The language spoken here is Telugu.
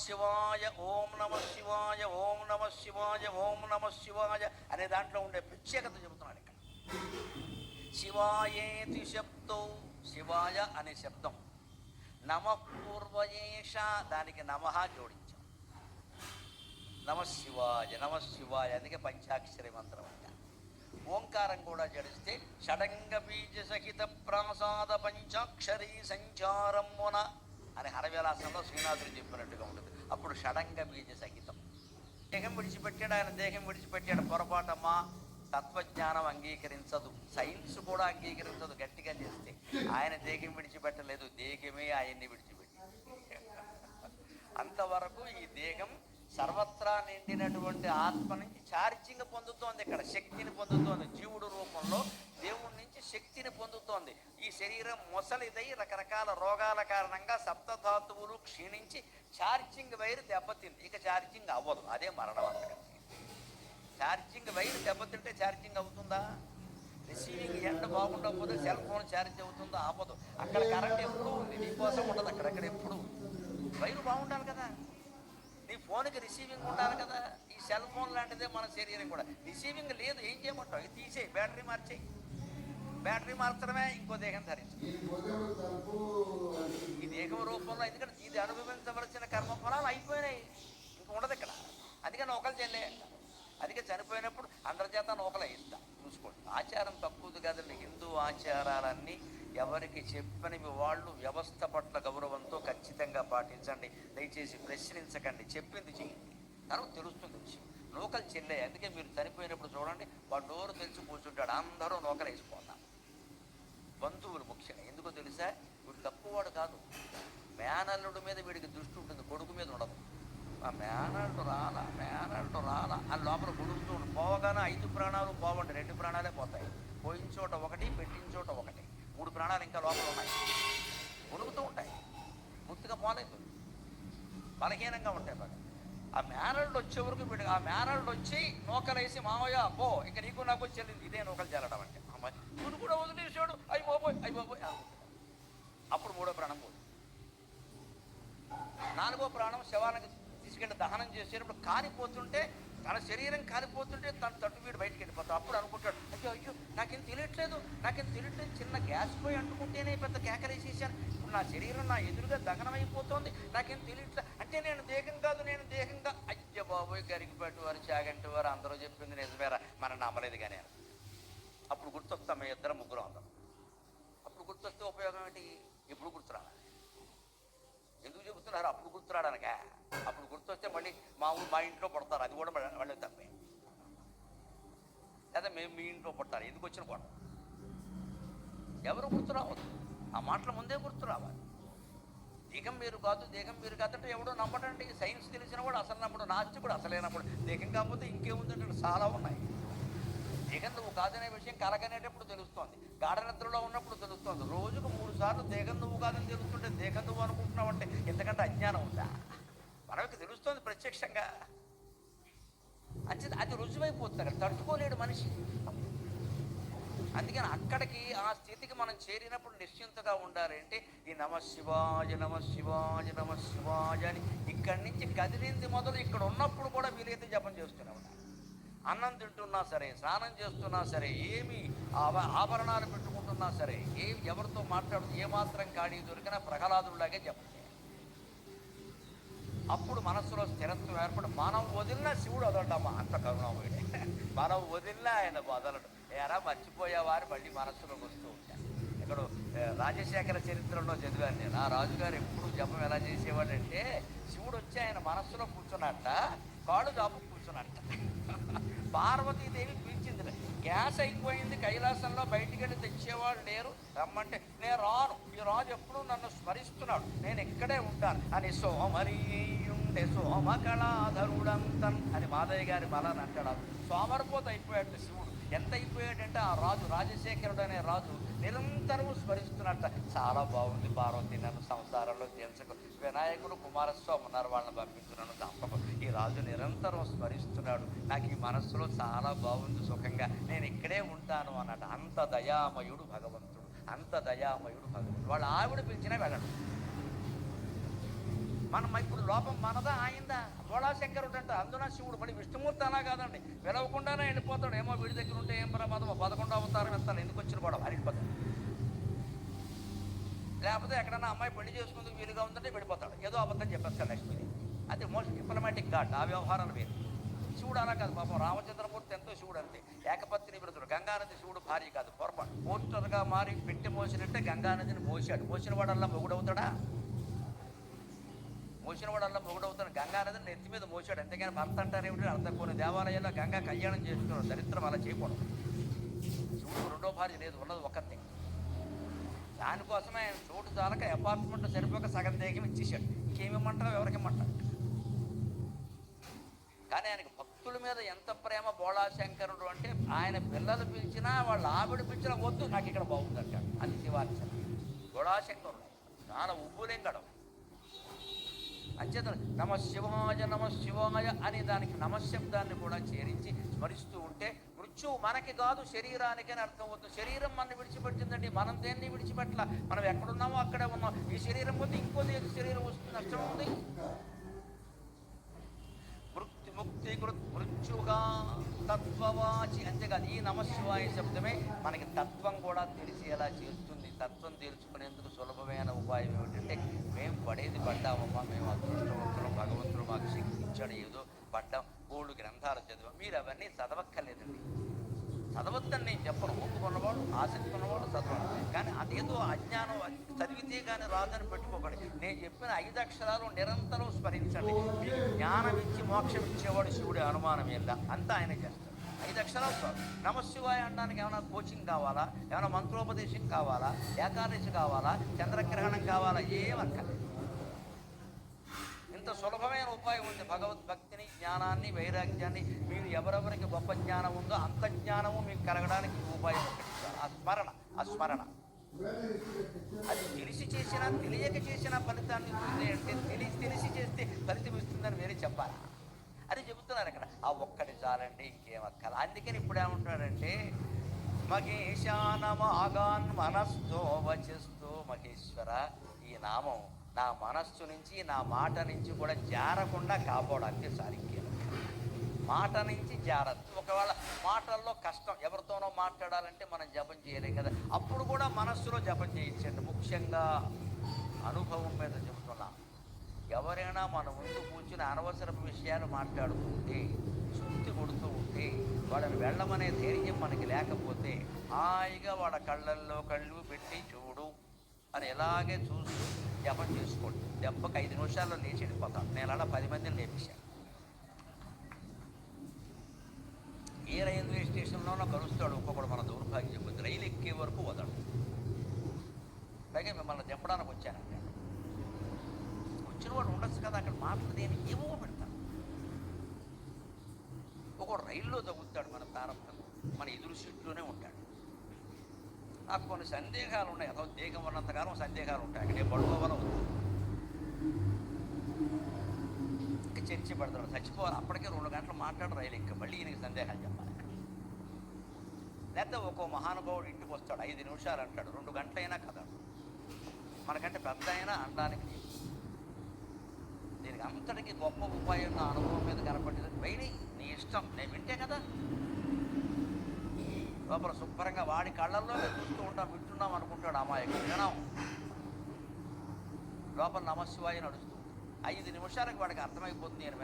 శివాయ ఓం నమ శివాయ ఓం నమ శివాయ ఓం నమ శివాయ అనే దాంట్లో ఉండే ప్రత్యేకత చెబుతున్నాడు ఇక్కడ. శివాయేతి శబ్దో శివాయ అనే శబ్దం. నమ పూర్వయేష దానికి నమ జోడించాం. నమ శివాయ నమ శివాయ అందుకే పంచాక్షరి మంత్రం అంట. ఓంకారం కూడా జడిస్తే షడంగ బీజ సహిత ప్రాసాద పంచాక్షరి సంచారమున అని హరవిలాసంలో శ్రీనాథుడు చెప్పినట్టుగా ఉంటుంది. అప్పుడు షడంగ బీజ సంగీతం దేహం విడిచిపెట్టాడు ఆయన దేహం విడిచిపెట్టాడు. పొరపాటమ్మా తత్వజ్ఞానం అంగీకరించదు. సైన్స్ కూడా అంగీకరించదు గట్టిగా చేస్తే. ఆయన దేహం విడిచిపెట్టలేదు దేహమే ఆయన్ని విడిచిపెట్టి అంతవరకు ఈ దేహం సర్వత్రా నిండినటువంటి ఆత్మ నుంచి ఛార్జింగ్ పొందుతోంది ఇక్కడ శక్తిని పొందుతోంది. జీవుడు రూపంలో శక్తిని పొందుతోంది. ఈ శరీరం మొసలిదై రకరకాల రోగాల కారణంగా సప్తధాతువులు క్షీణించి ఛార్జింగ్ వైర్ దెబ్బతింది. ఇక ఛార్జింగ్ అవ్వదు. అదే మరణం అంతకంటే ఛార్జింగ్ వైర్ దెబ్బతింటే ఛార్జింగ్ అవుతుందా? రిసీవింగ్ ఎండ్ బాగుండకపోతే సెల్ ఫోన్ ఛార్జ్ అవుతుందా? ఆపదు. అక్కడ కరెంట్ ఎప్పుడు ఉంది. నీకోసం ఉండదు. అక్కడక్కడ ఎప్పుడు వైరు బాగుండాలి కదా. నీ ఫోన్కి రిసీవింగ్ ఉండాలి కదా. ఈ సెల్ ఫోన్ లాంటిదే మన శరీరం కూడా. రిసీవింగ్ లేదు. ఏం చేయమంటావు? అవి తీసేయి. బ్యాటరీ మార్చేయి. బ్యాటరీ మార్చడమే ఇంకో దేహం ధరించు ఈ భుజం తలుపు ఈ దేహం రూపంలో ఎందుకంటే ఇది అనుభవించవలసిన కర్మ ఫలాలు అయిపోయినాయి. ఇంక ఉండదు ఇక్కడ. అందుకే నౌకలు చెల్లే అందుకే చనిపోయినప్పుడు అందరి చేత నౌకలు వేయిస్తా. చూసుకోండి. ఆచారం తక్కువది కదండి. హిందూ ఆచారాలన్నీ ఎవరికి చెప్పనివి వాళ్ళు వ్యవస్థ పట్ల గౌరవంతో ఖచ్చితంగా పాటించండి. దయచేసి ప్రశ్నించకండి. చెప్పింది చేయండి తర్వాత తెలుస్తుంది విషయం. నూకలు చెల్లే. అందుకే మీరు చనిపోయినప్పుడు చూడండి వాడు నోరు తెలిసి కూర్చుంటాడు. అందరూ నూకలు వేసిపోతాం బంధువులు ముఖ్యంగా. ఎందుకో తెలుసా? వీడు తక్కువవాడు కాదు. మేనల్లుడు మీద వీడికి దృష్టి ఉంటుంది కొడుకు మీద ఉండదు. ఆ మేనల్డు రాలా మేనల్డు రాలా అని లోపల కొడుకుతూ ఉండు. పోవగానే ఐదు ప్రాణాలు పోవండి రెండు ప్రాణాలే పోతాయి. పోయిన చోట ఒకటి పెట్టిన చోట ఒకటి. మూడు ప్రాణాలు ఇంకా లోపల ఉన్నాయి. ఉణుకుతూ ఉంటాయి. ముత్తుగా పోలేదు. బలహీనంగా ఉంటాయి బాగా. ఆ మేనల్డ్ వచ్చే వరకు వీడు ఆ మేనల్డ్ వచ్చి నూకలేసి మామయ్య పో ఇంకా నీకు నాకు చెల్లింది ఇదే నూకలు చేరడం అంటే. అమ్మాయి నువ్వు కూడా వదిలేసాడు అయి బాబోయ్ అయి బాబోయ్. అప్పుడు మూడో ప్రాణం పోదు. నాలుగో ప్రాణం శవానికి తీసుకెళ్ళి దహనం చేసేటప్పుడు కాలిపోతుంటే తన శరీరం కాలిపోతుంటే తన తట్టు వీడు బయటికి వెళ్ళిపోతాడు అప్పుడు అనుకుంటాడు అయ్యో అయ్యో నాకేం తెలియట్లేదు నాకేం తెలియట్లేదు. చిన్న గ్యాస్ పోయి అంటుకుంటేనే పెద్ద కేకలేసేసాను ఇప్పుడు నా శరీరం నా ఎదురుగా దహనం అయిపోతుంది. నాకేం తెలియట్లేదు అంటే నేను దేహం కాదు నేను దేహంగా అయ్య బాబోయ్ గరిగిపెట్టు వారు చాగంటి వారు అందరూ చెప్పింది నిజమేరా. మనం నమ్మలేదు కానీ అప్పుడు గుర్తొస్తాం మేము ఇద్దరు ముగ్గురు అందరం. అప్పుడు గుర్తొస్తే ఉపయోగం ఏంటి? ఎప్పుడు గుర్తురాలి ఎందుకు చెబుతున్నారు? అప్పుడు గుర్తురాడనక అప్పుడు గుర్తొస్తే మళ్ళీ మా ఊరు మా ఇంట్లో పడతారు. అది కూడా మళ్ళీ- తప్పే. లేదా మేము మీ ఇంట్లో పడతారు. ఎందుకు వచ్చిన కూడా ఎవరు గుర్తు రావద్దు ఆ మాటల ముందే గుర్తు రావాలి దేహం మీరు కాదు దేహం మీరు కాదంటే ఎవడో నమ్మడండి. సైన్స్ తెలిసిన వాడు అసలు నమ్మడు. నాస్తికుడు అసలే నమ్మడు. దేహం కాకపోతే ఇంకేముందంటే చాలా ఉన్నాయి. దేహం నువ్వు కాదనే విషయం కలగనేటప్పుడు తెలుస్తోంది. గాఢ నిద్రలో ఉన్నప్పుడు తెలుస్తోంది. రోజుకు మూడు సార్లు దేహం నువ్వు కాదని తెలుస్తుంటే దేహం నువ్వు అనుకుంటున్నావు అంటే ఎంతకంటే అజ్ఞానం ఉందా? మనకి తెలుస్తోంది ప్రత్యక్షంగా. అంతే అది రుజువైపోతుంది. అక్కడ తట్టుకోలేడు మనిషి. అందుకని అక్కడికి ఆ స్థితికి మనం చేరినప్పుడు నిశ్చింతగా ఉండాలంటే ఈ నమ శివాయ నమ శివాయ నమ శివాయ అని ఇక్కడి నుంచి కదిలింది మొదలు ఇక్కడ ఉన్నప్పుడు కూడా వీలైతే జపం చేస్తూనే ఉండాలి అన్నం తింటున్నా సరే స్నానం చేస్తున్నా సరే ఏమి ఆభరణాలు పెట్టుకుంటున్నా సరే ఏ ఎవరితో మాట్లాడుతూ ఏమాత్రం ఖాళీ దొరికినా ప్రహ్లాదులాగే జపం అప్పుడు మనస్సులో స్థిరత్వం ఏర్పడి మనం వదిలినా శివుడు వదలడమ్మ అంత కరుణామయుడే మనం వదిలినా ఆయన వదలడు. ఎరా మర్చిపోయేవారు మళ్ళీ మనస్సులోకి వస్తూ ఉంటారు ఇక్కడ రాజశేఖర చరిత్రలో చదివాను నేను. ఆ రాజుగారు ఎప్పుడు జపం ఎలా చేసేవాడంటే శివుడు వచ్చి ఆయన మనస్సులో కూర్చున్నట్ట కాళ్ళు జాపు కూర్చున్నారట. పార్వతీదేవి పిలిచింది గ్యాస్ అయిపోయింది కైలాసంలో బయటికి వెళ్ళి తెచ్చేవాళ్ళు లేరు. రమ్మంటే నేను రాను. ఈ రాజు ఎప్పుడు నన్ను స్మరిస్తున్నాడు. నేను ఇక్కడే ఉంటాను. అని సోమరీయుండే సోమకళాధరుడంతన్ అని మాధవి గారి బలాన్ని అంటాడు సోమరిపోత అయిపోయాడు శివుడు. ఎంత అయిపోయాడంటే ఆ రాజు రాజశేఖరుడు అనే రాజు నిరంతరం స్మరిస్తున్నట్ట. చాలా బాగుంది పార్వతి నన్ను సంసారంలో తెలుసుకు వినాయకుడు కుమారస్వామి ఉన్నారు వాళ్ళని పంపించున్నాను తప్పకు. ఈ రాజు నిరంతరం స్మరిస్తున్నాడు. నాకు ఈ మనస్సులో చాలా బాగుంది సుఖంగా. నేను ఇక్కడే ఉంటాను అన్నట్టు. అంత దయామయుడు భగవంతుడు. అంత దయామయుడు భగవంతుడు. వాళ్ళ ఆవిడ పిలిచినా వెళ్ళడు. మనం ఇప్పుడు లోపం మనదా ఆయిందా? బోళాశంకరుడు అంట అందున శివుడు. మళ్ళీ విష్ణుమూర్తి అలా కాదండి. పిలవకుండానే వెళ్ళిపోతాడు. ఏమో వీడి దగ్గర ఉంటే ఏం ప్రమాదం పదకొండో అవతారం ఇస్తాను. ఎందుకు వచ్చిన గొడవ? అరిగిపోతాడు లేకపోతే ఎక్కడన్నా అమ్మాయి పెళ్ళి చేసుకుందుకు వీలుగా ఉందంటే వెళ్ళిపోతాడు. ఏదో అబద్ధం చెప్పేస్తాడు లక్ష్మి అది మోస్ట్ డిప్లమాటిక్ ఘాట్ ఆ వ్యవహారాలు వేరు శివుడు అలా కాదు పాపం రామచంద్రమూర్తి ఎంతో శివుడు అంతే. ఏకపత్ని విరుద్ధుడు గంగానది శివుడు భార్య కాదు పొరపాటు. పోస్టర్గా మారి పెట్టి మోసినట్టే గంగానదిని మోసాడు మోసిన వాడల్లా మొగుడవుతాడా? మోసిన వాడల్లా గంగా అనేది నెత్తి మీద మోసాడు. అంతేగాని భర్త అంటారు ఏమిటి? అర్థం కొన్ని దేవాలయాల్లో గంగా కళ్యాణం చేసుకున్నాడు. దరిద్రం అలా చేయకూడదు. శివుడు రెండో భార్య లేదు. ఉన్నది ఒక్కతే దానికోసమే ఆయన చోటు చాలక అపార్ట్మెంట్ సరిపోక సగం దేగం ఇచ్చేసాడు ఇంకేమిమ్మంటారు ఎవరికి ఇమ్మంటారు కానీ ఆయనకి భక్తుల మీద ఎంత ప్రేమ బోళాశంకరుడు అంటే ఆయన పిల్లలు పిలిచినా వాళ్ళ ఆవిడ పిలిచినా వద్దు. నాకు ఇక్కడ బాగుంది అంటాడు అది శివార్చన. బోళాశంకరుడు. చాలా ఉబ్బులింగడం. అంచేత నమ శివాయ నమ శివాయ అనే దానికి నమశబ్దాన్ని కూడా చేరించి స్మరిస్తూ ఉంటే మృత్యువు మనకి కాదు శరీరానికి అని అర్థం అవుతుంది. శరీరం మనం విడిచిపెట్టిందండి మనం దేన్ని విడిచిపెట్టాల? మనం ఎక్కడున్నామో అక్కడే ఉన్నాం. ఈ శరీరం పోతే ఇంకో దేని శరీరం వస్తుంది. నష్టం ఉంది. మృత్యు ముక్తి మృత్యుగా తత్వవాచి అంతేకాదు ఈ నమశివాయ శబ్దమే మనకి తత్వం కూడా తెలిసేలా చేస్తుంది. తత్వం తెలుసుకునేందుకు సులభమైన ఉపాయం ఏమిటంటే మేము పడేది పడ్డామమ్మా మేము అదృష్టవంతులు భగవంతుడు మాకు శక్తి ఇచ్చాడు ఏదో పడ్డాం మూడు గ్రంథాలు చదివాం? మీరు అవన్నీ చదవక్కర్లేదండి. చదవద్దని నేను చెప్పను. ఒప్పుకున్నవాడు ఆసక్తి ఉన్నవాడు చదవాలి కానీ అదేదో అజ్ఞానం చదివితే కానీ రాదని పెట్టుకోకండి. నేను చెప్పిన ఐదు అక్షరాలు నిరంతరం స్మరించండి. మీకు జ్ఞానం ఇచ్చి మోక్షం ఇచ్చేవాడు శివుడి. అనుమానం ఏందా అంతా ఆయన చేస్తాడు. ఐదు అక్షరాలు చాలు. నమశివాయ అనడానికి ఏమైనా కోచింగ్ కావాలా? ఏమైనా మంత్రోపదేశం కావాలా? ఏకాదశి కావాలా? చంద్రగ్రహణం కావాలా? ఏమక్కర్లేదు ఇంత సులభమైన ఉపాయం ఉంది. భగవద్భక్తిని జ్ఞానాన్ని వైరాగ్యాన్ని మీరు ఎవరెవరికి గొప్ప జ్ఞానం ఉందో అంత జ్ఞానము మీకు కలగడానికి ఉపాయం ఒకటి ఆ స్మరణ ఆ స్మరణ. అది తెలిసి చేసినా తెలియక చేసిన ఫలితాన్ని ఇస్తుంది అంటే తెలిసి తెలిసి చేస్తే ఫలితం ఇస్తుందని వేరే చెప్పాలా? అది చెబుతున్నారు అక్కడ ఆ ఒక్కటి చాలండి ఇంకేమక్కల అందుకని ఇప్పుడు ఏమంటున్నాడంటే మహేశానమాగాన్ మనస్తో వచిస్తూ మహేశ్వర ఈ నామం నా మనస్సు నుంచి నా మాట నుంచి కూడా జారకుండా కాపాడాలి అంతే మాట నుంచి జారద్దు. ఒకవేళ మాటల్లో కష్టం ఎవరితోనో మాట్లాడాలంటే మనం జపం చేయలేం కదా. అప్పుడు కూడా మనస్సులో జపం చేయించండి. ముఖ్యంగా అనుభవం మీద చెబుతున్నా ఎవరైనా మన ముందు కూర్చుని అనవసరపు విషయాలు మాట్లాడుతుంటే చుట్టి కొడుతూ ఉంటే వాళ్ళని వెళ్ళమనే ధైర్యం మనకి లేకపోతే హాయిగా వాళ్ళ కళ్ళల్లో కళ్ళు పెట్టి చూడు. అని ఎలాగే చూస్తూ జపం చేసుకోండి. దెబ్బకి ఐదు నిమిషాల్లో లేచి వెళ్ళిపోతాం. నేను అలా పది మందిని లేపించాను ఏ రైల్వే స్టేషన్లోనో కలుస్తాడు ఒక్కొక్కడు మన దౌర్భాగ్యం కొద్ది రైలు ఎక్కే వరకు వదడు పైగా మిమ్మల్ని దింపడానికి వచ్చానంటే వచ్చిన వాడు ఉండొచ్చు కదా. అక్కడ మాటలు ఏమో? పెడతాను ఒక రైల్లో తగ్గుతాడు మన ప్రారంభం మన ఎదురు సీట్లోనే ఉంటాడు. నాకు కొన్ని సందేహాలు ఉన్నాయి అదో దేహం ఉన్నంతకాలం సందేహాలు ఉంటాయి అక్కడే పడుకోవాలో వద్దు. ఇంకా చర్చి పడతాడు చచ్చిపోవాలి అప్పటికే రెండు గంటలు మాట్లాడు రైలు. ఇంకా మళ్ళీ ఈయనకి సందేహాలు చెప్పాలి. లేకపోతే ఒక్కో మహానుభావుడు ఇంటికి వస్తాడు. ఐదు నిమిషాలు అంటాడు. రెండు గంటలైనా కదడు మనకంటే పెద్ద అయినా అనడానికి లేదు. దీనికి అంతటికి గొప్ప ఉపాయం నా అనుభవం మీద కనపడింది బయట నీ ఇష్టం. నేను వింటే కదా. లోపల శుభ్రంగా వాడి కళ్ళల్లో చూస్తూ ఉంటాం వింటున్నాం అనుకుంటాడు అమాయకు వినం లోపల నమశివాయ నడుస్తుంది ఐదు నిమిషాలకు వాడికి అర్థమైపోతుంది నేను